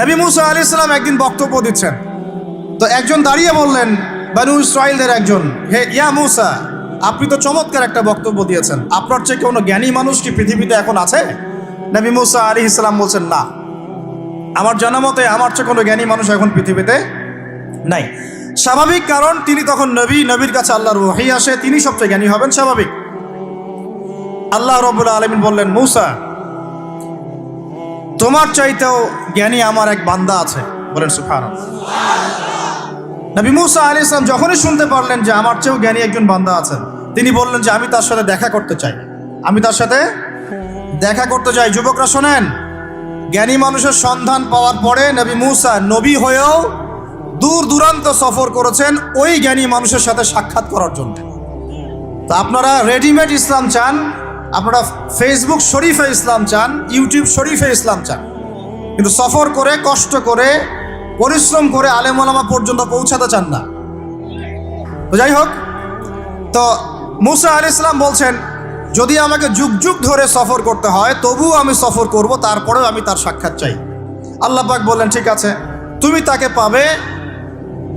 নবী মুসা আলি ইসলাম একদিন বক্তব্য দিচ্ছেন। তো একজন দাঁড়িয়ে বললেন, বানু ইসরায়েলদের একজন। হে, ইয়া মুসা, আপনি তো চমৎকার একটা বক্তব্য দিয়েছেন। আপনার চেয়ে কোনো জ্ঞানী মানুষ কি পৃথিবীতে এখন আছে? নবী মুসা আলী ইসলাম বলছেন, না। আমার জানা মতে আমার চেয়ে কোনো জ্ঞানী মানুষ এখন পৃথিবীতে নাই। স্বাভাবিক কারণ, তিনি তখন নবী, নবীর কাছে আল্লাহর ওহি আসে, তিনি সবচেয়ে জ্ঞানী হবেন, স্বাভাবিক। আল্লাহ রবুল্লা আলমিন বললেন, মৌসা তোমার চাইতেও জ্ঞানী আমার এক বান্দা আছে। বলেন সুফান নবী মুসা আলী ইসলাম যখনই শুনতে পারলেন যে আমার চেয়েও জ্ঞানী একজন বান্দা আছেন, তিনি বললেন যে আমি তার সাথে দেখা করতে চাই। আমি তার সাথে দেখা করতে চাই। যুবকরা শোনেন, জ্ঞানী মানুষের সন্ধান পাওয়ার পরে নবী মুসা নবী হয়েও দূর দূরান্ত সফর করেছেন ওই জ্ঞানী মানুষের সাথে সাক্ষাৎ করার জন্য। তো আপনারা রেডিমেড ইসলাম চান আপনারা ফেসবুক শরীফে ইসলাম চান ইউটিউব শরীফে ইসলাম চান। কিন্তু সফর করে, কষ্ট করে, পরিশ্রম করে আলেমলামা পর্যন্ত পৌঁছাতে চান না। তো যাই হোক, তো মুসা আলি ইসলাম বলছেন, যদি আমাকে যুগ যুগ ধরে সফর করতে হয়, তবুও আমি সফর করব, তারপরেও আমি তার সাক্ষাৎ চাই। পাক বললেন, ঠিক আছে, তুমি তাকে পাবে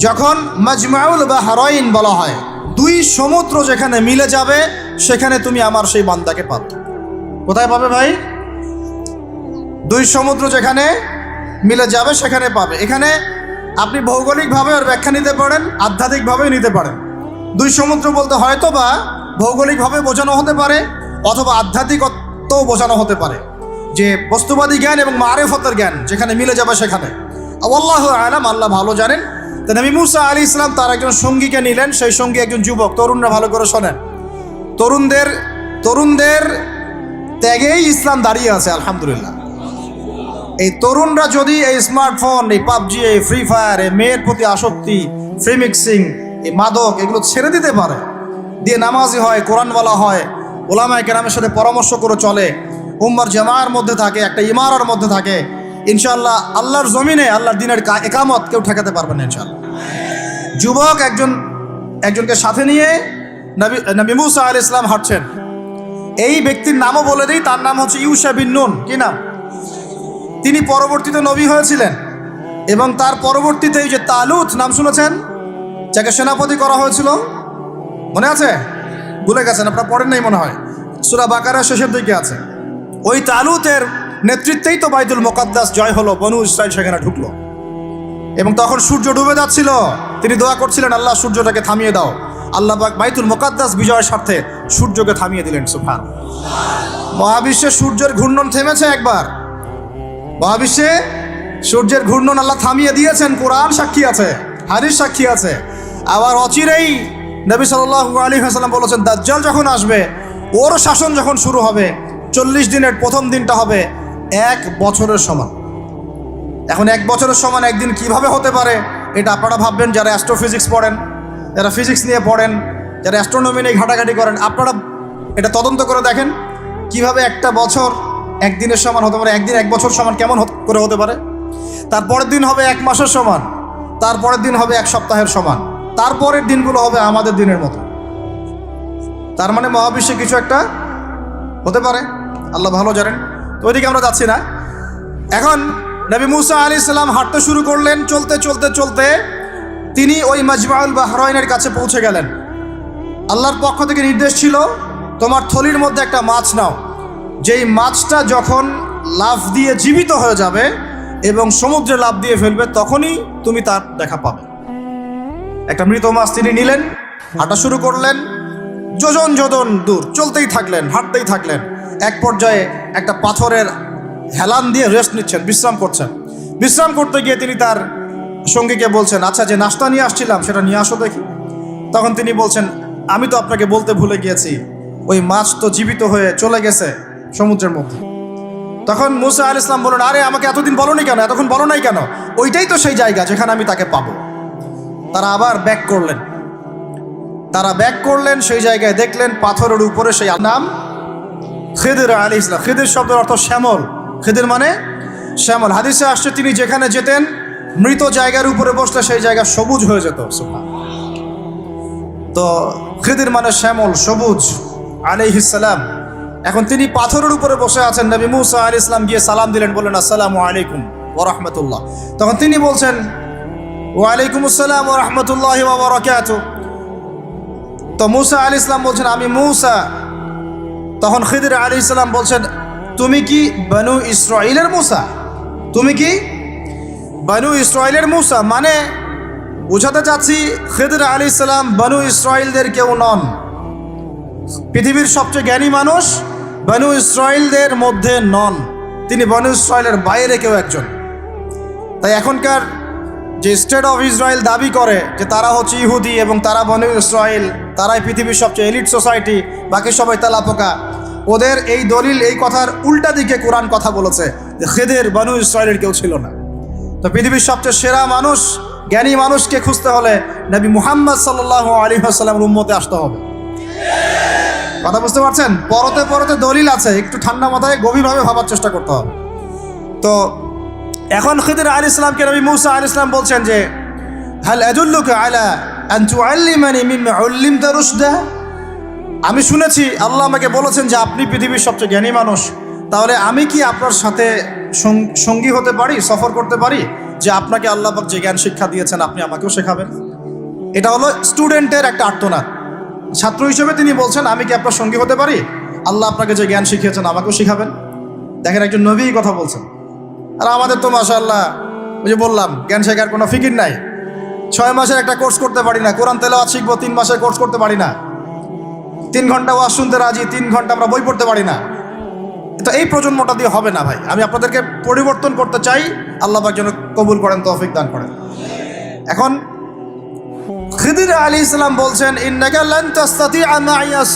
যখন মাজমাউল বা হারইন বলা হয়। দুই সমুদ্র যেখানে মিলে যাবে, সেখানে তুমি আমার সেই বান্দাকে পাবে। কোথায় পাবে ভাই? দুই সমুদ্র যেখানে মিলে যাবে, সেখানে পাবে। এখানে আপনি ভৌগোলিকভাবে আর ব্যাখ্যা নিতে পারেন, আধ্যাত্মিকভাবেও নিতে পারেন। দুই সমুদ্র বলতে হয়তো বা ভৌগোলিকভাবে বোঝানো হতে পারে, অথবা আধ্যাত্মিকত্বও বোঝানো হতে পারে। যে বস্তুবাদী জ্ঞান এবং মারেফতের জ্ঞান যেখানে মিলে যাবে সেখানে। আল্লাহ আলাম, আল্লাহ ভালো জানেন। তো নবী মুসা আলী ইসলাম তার একজন সঙ্গীকে নিলেন, সেই সঙ্গী একজন যুবক। তরুণরা ভালো করে শোনেন। তরুণদের তরুণদের ত্যাগেই ইসলাম দাঁড়িয়ে আছে, আলহামদুলিল্লাহ। এই তরুণরা যদি এই স্মার্টফোন, এই পাবজি, এই ফ্রি ফায়ার, এই মেয়ের প্রতি আসক্তি, ফ্রি মিক্সিং, এই মাদক, এগুলো ছেড়ে দিতে পারে। দিয়ে নামাজি হয় কোরআন বলা হয়, ওলামায় কেরামের সাথে পরামর্শ করে চলে। উম্মার জামার মধ্যে থাকে, একটা ইমারার মধ্যে থাকে। ইনশাল্লাহ আল্লাহর জমিনে, আল্লাহর দিনের একামত কেউ ঠেকাতে পারবে না ইনশাল্লাহ যুবক একজন, একজনকে সাথে নিয়ে নবী মুসা আল ইসলাম হাঁটছেন। এই ব্যক্তির নামও বলে দিই, তার নাম হচ্ছে ইউসা বিন নুন। কি নাম? তিনি পরবর্তীতে নবী হয়েছিলেন এবং তার পরবর্তীতে এই যে তালুত নাম শুনেছেন, যাকে সেনাপতি করা হয়েছিল, মনে আছে? ভুলে গেছেন, আপনার পড়েন নাই মনে হয়। সুরা বাকারা শেষের দিকে আছে। ওই তালুতের নেতৃত্বেই তো বাইতুল মোকাদ্দাস জয় হলো, বনু ইসরায়েল সেখানে ঢুকলো। এবং তখন সূর্য ডুবে যাচ্ছিল। তিনি দোয়া করছিলেন, আল্লাহ, সূর্যটাকে থামিয়ে দাও। আল্লাহ বাইতুল মোকাদ্দাস বিজয়ের স্বার্থে সূর্যকে থামিয়ে দিলেন সুফান মহাবিশ্বে সূর্যের ঘূর্ণন থেমেছে একবার। মহাবিশ্বে সূর্যের ঘূর্ণন আল্লাহ থামিয়ে দিয়েছেন, কোরআন সাক্ষী আছে হারিস সাক্ষী আছে। আবার অচিরেই নবী সাল্লাহ আলী হাসালাম বলেছেন, দাজ্জাল যখন আসবে, ওর শাসন যখন শুরু হবে, চল্লিশ দিনের প্রথম দিনটা হবে এক বছরের সমান। এখন এক বছরের সমান একদিন কীভাবে হতে পারে, এটা আপনারা ভাববেন। যারা অ্যাস্ট্রোফিজিক্স পড়েন, যারা ফিজিক্স নিয়ে পড়েন, যারা অ্যাস্ট্রোনমি নিয়ে ঘাটাঘাটি করেন, আপনারা এটা তদন্ত করে দেখেন কীভাবে একটা বছর একদিনের সমান হতে পারে, একদিন এক বছর সমান কেমন করে হতে পারে। তারপরের দিন হবে এক মাসের সমান, তারপরের দিন হবে এক সপ্তাহের সমান, তারপরের দিনগুলো হবে আমাদের দিনের মতো। তার মানে মহাবিশ্বে কিছু একটা হতে পারে। আল্লাহ ভালো জানেন। তো ওইদিকে আমরা যাচ্ছি না। এখন নবী মুসা আলী সাল্লাম হাঁটতে শুরু করলেন, চলতে চলতে চলতে তিনি ওই মাজমাউল বাহরাইনের কাছে পৌঁছে গেলেন। আল্লাহর পক্ষ থেকে নির্দেশ ছিল, তোমার থলির মধ্যে একটা মাছ নাও। যেই মাছটা যখন লাফ দিয়ে জীবিত হয়ে যাবে এবং সমুদ্রে লাফ দিয়ে ফেলবে, তখনই তুমি তার দেখা পাবে। একটা মৃত মাছ তিনি নিলেন, হাঁটা শুরু করলেন, যোজন যোজন দূর, চলতেই থাকলেন, হাঁটতেই থাকলেন। এক পর্যায়ে একটা পাথরের হেলান দিয়ে রেস্ট নিচ্ছেন, বিশ্রাম করছেন। বিশ্রাম করতে গিয়ে তিনি তার সঙ্গীকে বলছেন আচ্ছা যে নাস্তা নিয়ে আসছিলাম, সেটা নিয়ে আসো দেখি। তখন তিনি বলছেন, আমি তো আপনাকে বলতে ভুলে গিয়েছি, ওই মাছ তো জীবিত হয়ে চলে গেছে সমুদ্রের মধ্যে। তখন মুসা আল ইসলাম বললেন, আরে, আমাকে এতদিন বলনি কেন? এতক্ষণ বলো নাই কেন? ওইটাই তো সেই জায়গা যেখানে আমি তাকে পাবো। তারা আবার ব্যাক করলেন। তারা ব্যাক করলেন, সেই জায়গায় দেখলেন পাথরের উপরে সেই নাম খেদের আলী ইসলাম খেদের শব্দের অর্থ শ্যামল। খেদের মানে শ্যামল। হাদিসে আসছে তিনি যেখানে যেতেন, মৃত জায়গার উপরে বসলে সেই জায়গা সবুজ হয়ে যেত। তো খেদের মানে শ্যামল, সবুজ। আলাইহিসালাম এখন তিনি পাথরের উপরে বসে আছেন। নবী মুসা আলী ইসলাম গিয়ে সালাম দিলেন, বললেন, আসসালামু আলাইকুম ও রহমতুল্লাহ। তখন তিনি বলছেন, ওয়ালাইকুম আসসালাম ও রহমতুল্লাহ ওবরাকাত তো মুসা আলী ইসলাম বলছেন, আমি মুসা। তখন খিদির আলী ইসলাম বলছেন, তুমি কি বানু ইসরাইলের মুসা? তুমি কি বানু ইসরাইলের মুসা? মানে বোঝাতে চাচ্ছি খিদির আলী ইসলাম বানু ইসরায়েলদের কেউ নন। পৃথিবীর সবচেয়ে জ্ঞানী মানুষ বানু ইসরায়েলদের মধ্যে নন। তিনি বানু ইসরায়েলের বাইরে কেউ একজন। তাই এখনকার যে স্টেট অফ ইসরায়েল দাবি করে যে তারা হচ্ছে ইহুদি এবং তারা বনু ইসরায়েল, তারাই পৃথিবীর সবচেয়ে এলিট সোসাইটি, বাকি সবাই তেলাপোকা। ওদের এই দলিল, এই কথার উল্টা দিকে কোরআন কথা বলেছে যে খেদের বানু ইসরায়েলের কেউ ছিল না। তো পৃথিবীর সবচেয়ে সেরা মানুষ, জ্ঞানী মানুষকে খুঁজতে হলে নবী মুহাম্মদ সাল্লাহ আলী আসসালামের উম্মতে আসতে হবে। কথা বুঝতে পারছেন? পরতে পরতে দলিল আছে, একটু ঠান্ডা মাথায় গভীরভাবে ভাবার চেষ্টা করতে হবে। তো এখন খিদির আলী ইসলামকে নবী মুসা আলী ইসলাম বলছেন যে, হাল আদুল্লুকে আলা আমি শুনেছি আল্লাহ আমাকে বলেছেন যে, আপনি পৃথিবীর সবচেয়ে জ্ঞানী মানুষ। তাহলে আমি কি আপনার সাথে সঙ্গী হতে পারি, সফর করতে পারি, যে আপনাকে আল্লাহ যে জ্ঞান শিক্ষা দিয়েছেন, আপনি আমাকেও শেখাবেন? এটা হলো স্টুডেন্টের একটা আর্তনাদ। ছাত্র হিসেবে তিনি বলছেন, আমি কি আপনার সঙ্গী হতে পারি? আল্লাহ আপনাকে যে জ্ঞান শিখিয়েছেন, আমাকেও শিখাবেন। দেখেন একজন নবী কথা বলছেন। আর আমাদের তো মাশাল্লাহ ওই যে বললাম, জ্ঞান শেখার কোনো ফিকির নাই। ছয় মাসের একটা কোর্স করতে পারি না, কোরআন তেলাওয়াত শিখব, তিন মাসের কোর্স করতে পারি না। তিন ঘণ্টা ওয়াজ শুনতে রাজি, তিন ঘণ্টা আমরা বই পড়তে পারি না। তো এই প্রজন্মটা দিয়ে হবে না ভাই। আমি আপনাদেরকে পরিবর্তন করতে চাই, আল্লাহ পাক যেন কবুল করেন, তৌফিক দান করেন। এখন, খিদির আলী ইসলাম বলছেন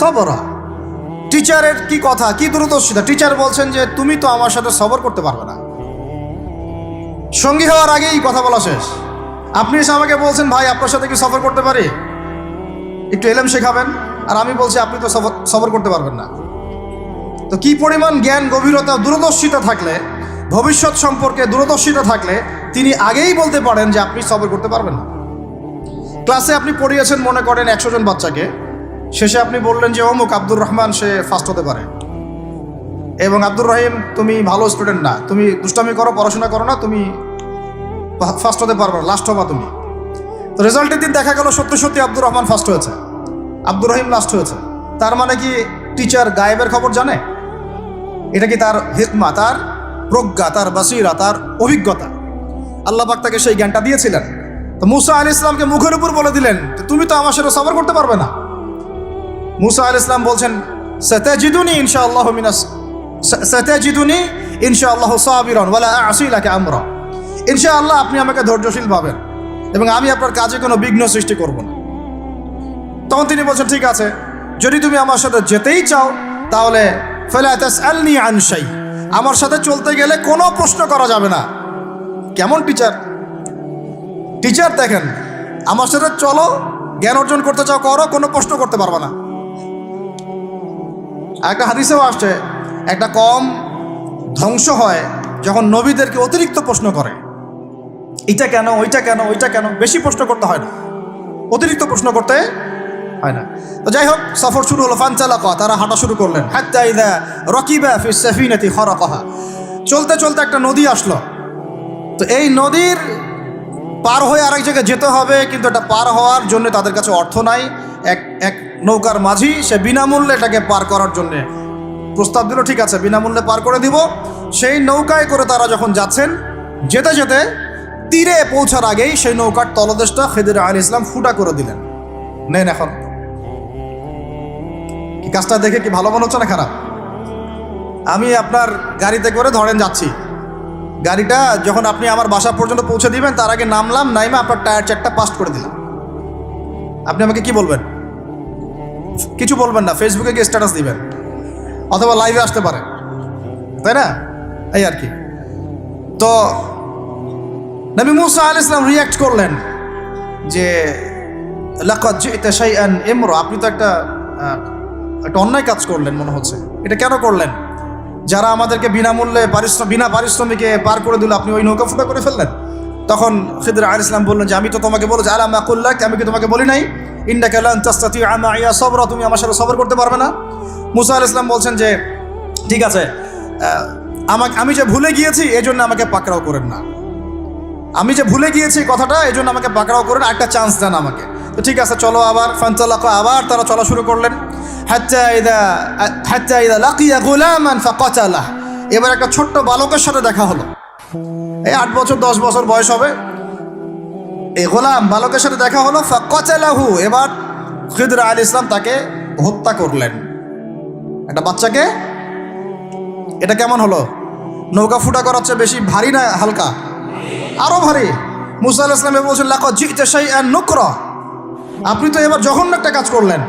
সবরা। টিচারের কি কথা, কি দূরদর্শিতা? টিচার বলছেন যে, তুমি তো আমার সাথে সবর করতে পারবে না। সঙ্গী হওয়ার আগেই কথা বলা শেষ। আপনি এসে আমাকে বলছেন, ভাই, আপনার সাথে কি সফর করতে পারি? একটু এলেম শেখাবেন, আর আমি বলছি, আপনি তো সফর সফর করতে পারবেন না। তো কি পরিমাণ জ্ঞান, গভীরতা, দূরদর্শিতা থাকলে, ভবিষ্যৎ সম্পর্কে দূরদর্শিতা থাকলে, তিনি আগেই বলতে পারেন যে আপনি সফর করতে পারবেন না। ক্লাসে আপনি পড়িয়েছেন, মনে করেন, একশো জন বাচ্চাকে। শেষে আপনি বললেন যে, অমুক আব্দুর রহমান, সে ফার্স্ট হতে পারে। এবং আব্দুর রহিম, তুমি ভালো স্টুডেন্ট না। তুমি দুষ্টামি করো, পড়াশোনা করো না, তুমি ফার্স্ট হতে পারবে লাস্ট হবা তুমি। তো রেজাল্টের দিন দেখা গেল সত্যি সত্যি আব্দুর রহমান ফার্স্ট হয়েছে। আব্দুর রহিম লাস্ট হয়েছে। তার মানে কি টিচার গায়েবের খবর জানে? এটা কি তার হিকমা, তার প্রজ্ঞা, তার বাসিরা, তার অভিজ্ঞতা? আল্লাহ পাক তাকে সেই জ্ঞানটা দিয়েছিলেন। তো মুসা আল ইসলামকে মুখের উপর বলে দিলেন তুমি তো আমার সাথে সবর করতে পারবে না। মুসা আল ইসলাম বলছেন, সতাজিদুনি ইনশাআল্লাহ মিনাস সতাজিদুনি ইনশাআল্লাহ সাবিরন, ওয়ালা আসিলাকে আমরা। ইনশাআল্লাহ আপনি আমাকে ধৈর্যশীল পাবেন এবং আমি আপনার কাজে কোনো বিঘ্ন সৃষ্টি করব না। তখন তিনি বলছেন, ঠিক আছে, যদি তুমি আমার সাথে যেতেই চাও, তাহলে ফেলা তাসআলনি আন শাই। আমার সাথে চলতে গেলে কোনো প্রশ্ন করা যাবে না। কেমন টিচার? টিচার দেখেন, আমার সাথে চলো, জ্ঞান অর্জন করতে চাও, করো, কোনো প্রশ্ন করতে পারবে না। একটা হাদিসেও আসছে একটা কম ধ্বংস হয় যখন নবীদেরকে অতিরিক্ত প্রশ্ন করে। এটা কেন, ওইটা কেন ওইটা কেন? বেশি প্রশ্ন করতে হয় না। অতিরিক্ত প্রশ্ন করতে হয় না। তো যাই হোক, সফর শুরু হলো ফানচালাকা তারা হাঁটা শুরু করলেন। ইদা রকিবা ফি চলতে চলতে একটা নদী আসলো। তো এই নদীর পার হয়ে আরেক জায়গায় যেতে হবে, কিন্তু এটা পার হওয়ার জন্য তাদের কাছে অর্থ নাই। এক এক নৌকার মাঝি, সে বিনামূল্যে এটাকে পার করার জন্যে প্রস্তাব দিল ঠিক আছে, বিনামূল্যে পার করে দিব। সেই নৌকায় করে তারা যখন যাচ্ছেন, যেতে যেতে তীরে পৌঁছার আগেই সেই নৌকার তলদেশটা খেদির আল ইসলাম ফুটা করে দিলেন। নেন এখন। কি কাজটা দেখে কি ভালো মনে হচ্ছে না খারাপ? আমি আপনার গাড়িতে করে ধরেন যাচ্ছি। গাড়িটা যখন আপনি আমার বাসা পর্যন্ত পৌঁছে দিবেন, তার আগে নামলাম, নাইমা আপনার টায়ার চারটা পাস্ট করে দিলাম। আপনি আমাকে কি বলবেন? কিছু বলবেন না ফেসবুকে গিয়ে স্ট্যাটাস দিবেন। অথবা লাইভে আসতে পারে। তাই না? এই আর কি। তো নবী মুসা আল ইসলাম রিয়াক্ট করলেন যে ইমরা। আপনি তো একটা একটা অন্যায় কাজ করলেন মনে হচ্ছে। এটা কেন করলেন? যারা আমাদেরকে বিনামূল্যে পারিশ্রম বিনা পারিশ্রমিকে পার করে দিল, আপনি ওই নৌকা ফুটা করে ফেললেন? তখন খিদর আল ইসলাম বললেন যে, আমি তো তোমাকে বলেছি আলাম আকুল্লাহ আমি কি তোমাকে বলি নাই? ইন্ডা কালান তাস্তাতি আমা সবরা, তুমি আমার সাথে সবর করতে পারবে না? মুসা আল ইসলাম বলছেন যে, ঠিক আছে আমাকে আমি যে ভুলে গিয়েছি এই জন্য আমাকে পাকড়াও করেন না। আমি যে ভুলে গিয়েছি কথাটা এই জন্য আমাকে পাকড়াও করেন, একটা চান্স দেন আমাকে। তো ঠিক আছে, চলো আবার, ফান্তালাকা, আবার তারা চলা শুরু করলেন। হাত্তা ইদা হাত্তা ইদা লাকিয়া গুলামান এবার একটা ছোট্ট বালকের সাথে দেখা হলো। এই আট বছর, দশ বছর বয়স হবে। এই গোলাম বালকের সাথে দেখা হলো, ফাকাতালাহু। এবার খিদর আল ইসলাম তাকে হত্যা করলেন। একটা বাচ্চাকে? এটা কেমন হলো? নৌকা ফুটা করার চেয়ে বেশি ভারী না হালকা? আরও ভারী। মুসা ইসলামে বলছেন লাখ জিতে সেই নুকর। আপনি তো এবার জঘন্য একটা কাজ করলেন।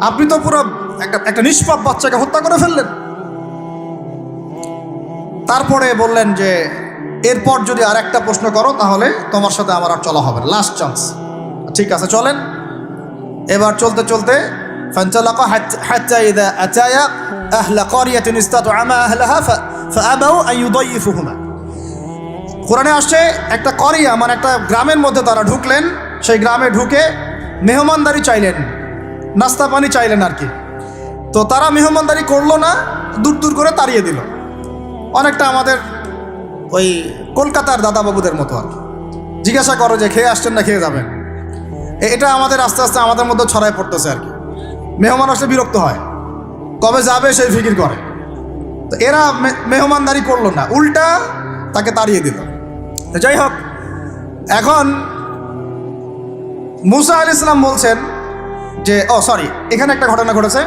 আপনি তো পুরো একটা একটা নিষ্পাপ বাচ্চাকে হত্যা করে ফেললেন। তারপরে বললেন যে, এরপর যদি আর একটা প্রশ্ন করো, তাহলে তোমার সাথে আমার আর চলা হবে লাস্ট চান্স ঠিক আছে, চলেন। এবার চলতে চলতে فانطلقا حتى, حتى إذا أتايا أهل قرية استطعما أهلها ف- فأبوا أن يضيفهما কোরআনে আসছে একটা করিয়া মানে একটা গ্রামের মধ্যে তারা ঢুকলেন সেই গ্রামে ঢুকে মেহমানদারি চাইলেন নাস্তা পানি চাইলেন আর কি তো তারা মেহমানদারি করলো না দূর দূর করে তাড়িয়ে দিল অনেকটা আমাদের ওই কলকাতার দাদাবাবুদের মতো আর কি জিজ্ঞাসা করো যে খেয়ে আসছেন না খেয়ে যাবেন এ- এটা আমাদের আস্তে আস্তে আমাদের মধ্যে ছড়ায় পড়তেছে আর কি মেহমান আসলে বিরক্ত হয়। কবে যাবে সেই ফিকির করে। তো এরা মেহমানদারি করল না, উল্টা তাকে তাড়িয়ে দিল। যাই হোক, এখন মুসা আলি ইসলাম বলছেন যে, ও সরি এখানে একটা ঘটনা ঘটেছে।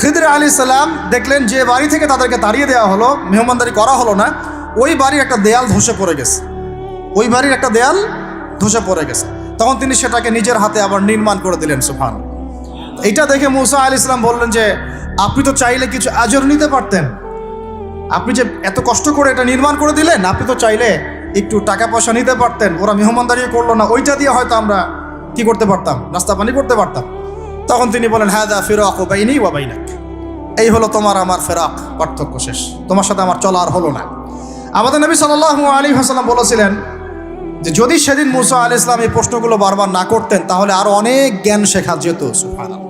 খিদর আলী সাল্লাম দেখলেন যে বাড়ি থেকে তাদেরকে তাড়িয়ে দেওয়া হলো, মেহমানদারি করা হলো না, ওই বাড়ির একটা দেয়াল ধসে পড়ে গেছে। ওই বাড়ির একটা দেয়াল ধসে পড়ে গেছে। তখন তিনি সেটাকে নিজের হাতে আবার নির্মাণ করে দিলেন সুফান এটা দেখে মুসা আলি ইসলাম বললেন যে, আপনি তো চাইলে কিছু আজর নিতে পারতেন। আপনি যে এত কষ্ট করে এটা নির্মাণ করে দিলেন, আপনি তো চাইলে একটু টাকা পয়সা নিতে পারতেন। ওরা মেহমানদারি করল না। ওইটা দিয়ে হয়তো আমরা কি করতে পারতাম? নাস্তা পানি করতে পারতাম। তখন তিনি বলেন হ্যাঁ দা ফিরাক ও বাইনি ওয়া বাইনাক। এই হলো তোমার আমার ফেরাক পার্থক্য শেষ। তোমার সাথে আমার চলা আর হলো না। আমাদের নবী সাল্লাহ আলী হাসালাম বলেছিলেন যে, যদি সেদিন মুসা আলী ইসলাম এই প্রশ্নগুলো বারবার না করতেন, তাহলে আরও অনেক জ্ঞান শেখা যেত, সুবহানাল্লাহ।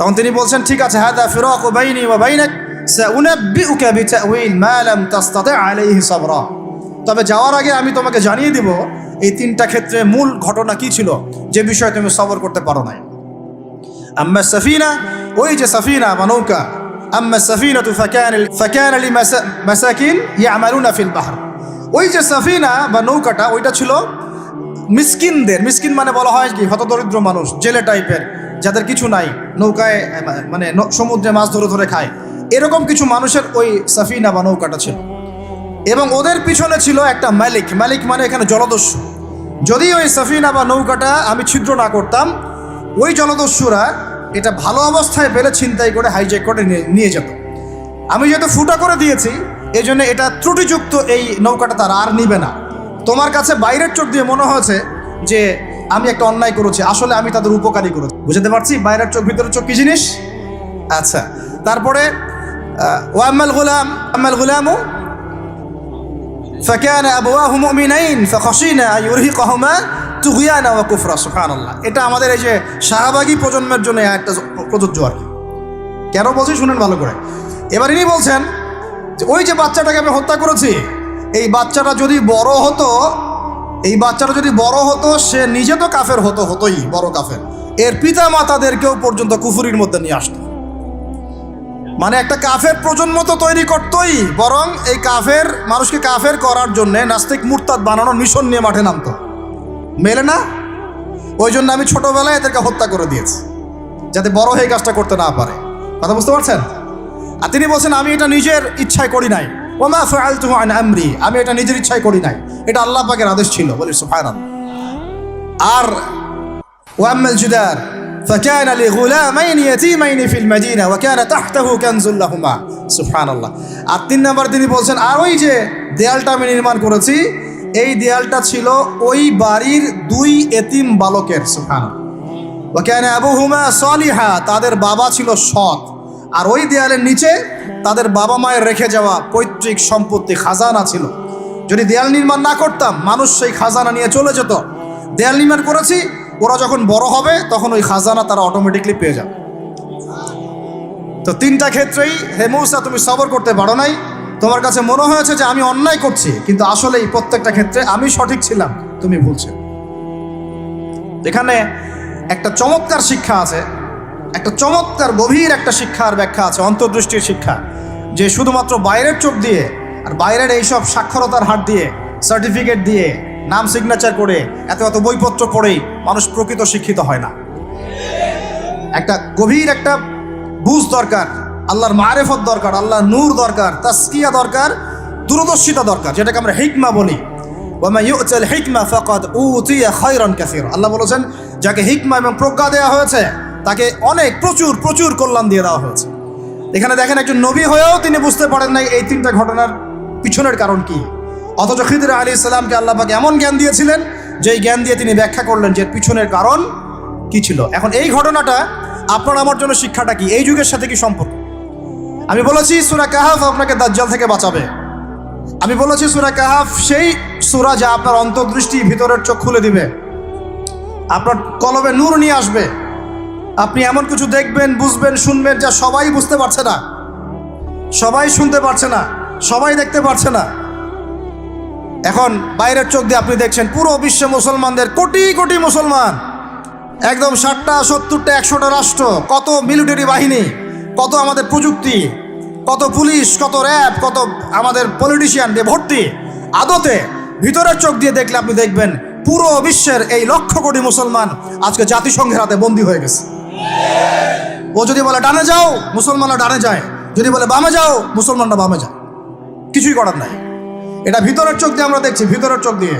তখন তিনি বলছেন, ঠিক আছে হ্যাঁ ফিরাক বাইনি ওয়া বাইনাক তবে যাওয়ার আগে আমি তোমাকে জানিয়ে দিব, এই তিনটা ক্ষেত্রে মূল ঘটনা কি ছিল, যে বিষয়ে তুমি সবর করতে পারো নাই। আম্মা সাফিনা, ওই যে সাফিনা বা নৌকা। আম্মা সাফিনা তু ফাকান ফাকান লি মাসাকিন ইয়ামালুনা ফিল বাহর। ওই যে সাফিনা বা নৌকাটা, ওইটা ছিল মিসকিনদের। মিসকিন মানে বলা হয় কি, হতদরিদ্র মানুষ, জেলে টাইপের যাদের কিছু নাই, নৌকায় মানে সমুদ্রে মাছ ধরে ধরে খায়। এরকম কিছু মানুষের ওই সাফিনা বা নৌকাটা ছিল। এবং ওদের পিছনে ছিল একটা মালিক। মালিক মানে এখানে জলদস্যু। যদি ওই সাফিনা বা নৌকাটা আমি ছিদ্র না করতাম, ওই জলদস্যুরা এটা ভালো অবস্থায় পেলে ছিনতাই করে হাইজ্যাক করে নিয়ে- যেত। আমি যেহেতু ফুটা করে দিয়েছি এই জন্য এটা ত্রুটিযুক্ত এই নৌকাটা তারা আর নিবে না। তোমার কাছে বাইরের চোখ দিয়ে মনে হয়েছে যে আমি একটা অন্যায় করেছি আসলে আমি তাদের উপকারী করেছি বুঝতে পারছি বাইরের চোখ ভিতরের চোখ কি জিনিস আচ্ছা তারপরে আহ, ওয়াম্মাল গুলাম আম্মাল গুলামু فكان أبواه مؤمنين فخشينا أن يرهقهما طغيانا وكفرا سبحان الله এটা আমাদের এই যে শাহবাগী প্রজন্মের জন্য একটা প্রযোজ্য আর কি কেন বলছি শুনেন ভালো করে এবার ইনি বলছেন যে ওই যে বাচ্চাটাকে আমি হত্যা করেছি এই বাচ্চাটা যদি বড় হতো এই বাচ্চাটা যদি বড় হতো, সে নিজে তো কাফের হতো, হতোই বড় কাফের। এর পিতা মাতাদেরকেও পর্যন্ত কুফুরির মধ্যে নিয়ে আসতো। মানে একটা কাফের প্রজন্ম তো তৈরি করতোই, বরং এই কাফের, মানুষকে কাফের করার জন্য নাস্তিক মুরতাদ বানানোর মিশন নিয়ে মাঠে নামতো। মেলে না? ওই জন্য আমি ছোটবেলায় এদেরকে হত্যা করে দিয়েছি, যাতে বড় হয়ে কাজটা করতে না পারে। কথা বুঝতে পারছেন? আর তিনি বলছেন, আমি এটা নিজের ইচ্ছায় করি নাই। ওমা আন আমরি, আমি এটা নিজের ইচ্ছায় করি নাই। এটা আল্লাহ পাকের আদেশ ছিল বলি সুবহানাল্লাহ আর وأما الجدار فكان لغلامين يتيمين في المدينة وكان تحته كنز لهما سبحان الله আর তিন নম্বর তিনি বলছেন আর ওই যে দেয়ালটা আমি নির্মাণ করেছি এই দেয়ালটা ছিল ওই বাড়ির দুই এতিম বালকের সুফান ওখানে আবুহুমা সলিহা তাদের বাবা ছিল সৎ আর ওই দেয়ালের নিচে তাদের বাবা মায়ের রেখে যাওয়া পৈতৃক সম্পত্তি খাজানা ছিল যদি দেয়াল নির্মাণ না করতাম, মানুষ সেই খাজানা নিয়ে চলে যেত। দেয়াল নির্মাণ করেছি, ওরা যখন বড় হবে, তখন ওই খাজানা তারা অটোমেটিকলি পেয়ে যাবে। তো তিনটা ক্ষেত্রেই, হে মৌসা, তুমি সবর করতে পারো নাই। তোমার কাছে মনে হয়েছে যে আমি অন্যায় করছি, কিন্তু আসলে এই প্রত্যেকটা ক্ষেত্রে আমি সঠিক ছিলাম, তুমি ভুলছিল এখানে একটা চমৎকার শিক্ষা আছে, একটা চমৎকার গভীর একটা শিক্ষার ব্যাখ্যা আছে, অন্তর্দৃষ্টির শিক্ষা, যে শুধুমাত্র বাইরের চোখ দিয়ে বাইরের এইসব সাক্ষরতার হাত দিয়ে সার্টিফিকেট দিয়ে, নাম সিগনেচার করে, এত এত বইপত্র পড়েই মানুষ প্রকৃত শিক্ষিত হয় না। একটা গভীর একটা বুঝ দরকার, আল্লাহর মারেফত দরকার, আল্লাহর নূর দরকার তাস্কিয়া দরকার, দূরদর্শিতা দরকার, যেটাকে আমরা হিকমা বলি। হিকমা কাসীর। আল্লাহ বলেছেন, যাকে হিকমা এবং প্রজ্ঞা দেওয়া হয়েছে, তাকে অনেক প্রচুর প্রচুর কল্যাণ দিয়ে দেওয়া হয়েছে। এখানে দেখেন একজন নবী হয়েও তিনি বুঝতে পারেন নাই এই তিনটা ঘটনার পিছনের কারণ কি? অথচ খিদির আলী ইসলামকে আল্লাহ পাক এমন জ্ঞান দিয়েছিলেন, যেই জ্ঞান দিয়ে তিনি ব্যাখ্যা করলেন যে পিছনের কারণ কি ছিল। এখন এই ঘটনাটা আপনার আমার জন্য শিক্ষাটা কি? এই যুগের সাথে কি সম্পর্ক? আমি বলেছি, সুরা কাহাফ আপনাকে দাজ্জাল থেকে বাঁচাবে। আমি বলেছি, সুরা কাহাফ সেই সুরা যা আপনার অন্তর্দৃষ্টি ভিতরের চোখ খুলে দিবে। আপনার কলবে নূর নিয়ে আসবে। আপনি এমন কিছু দেখবেন, বুঝবেন, শুনবেন যা সবাই বুঝতে পারছে না। সবাই শুনতে পারছে না। সবাই দেখতে পারছে না। এখন বাইরের চোখ দিয়ে আপনি দেখছেন পুরো বিশ্বে মুসলমানদের কোটি কোটি মুসলমান। একদম ষাটটা, সত্তরটা, একশোটা রাষ্ট্র, কত মিলিটারি বাহিনী, কত আমাদের প্রযুক্তি, কত পুলিশ, কত র্যাব, কত আমাদের পলিটিশিয়ান দিয়ে ভর্তি। আদতে ভিতরের চোখ দিয়ে দেখলে আপনি দেখবেন পুরো বিশ্বের এই লক্ষ কোটি মুসলমান আজকে জাতিসংঘের হাতে বন্দী হয়ে গেছে। ও যদি বলে, ডানে যাও, মুসলমানরা ডানে যায়। যদি বলে, বামে যাও, মুসলমানরা বামে যায়। কিছুই করার নাই। এটা ভিতরের চোখ দিয়ে আমরা দেখছি ভিতরের চোখ দিয়ে।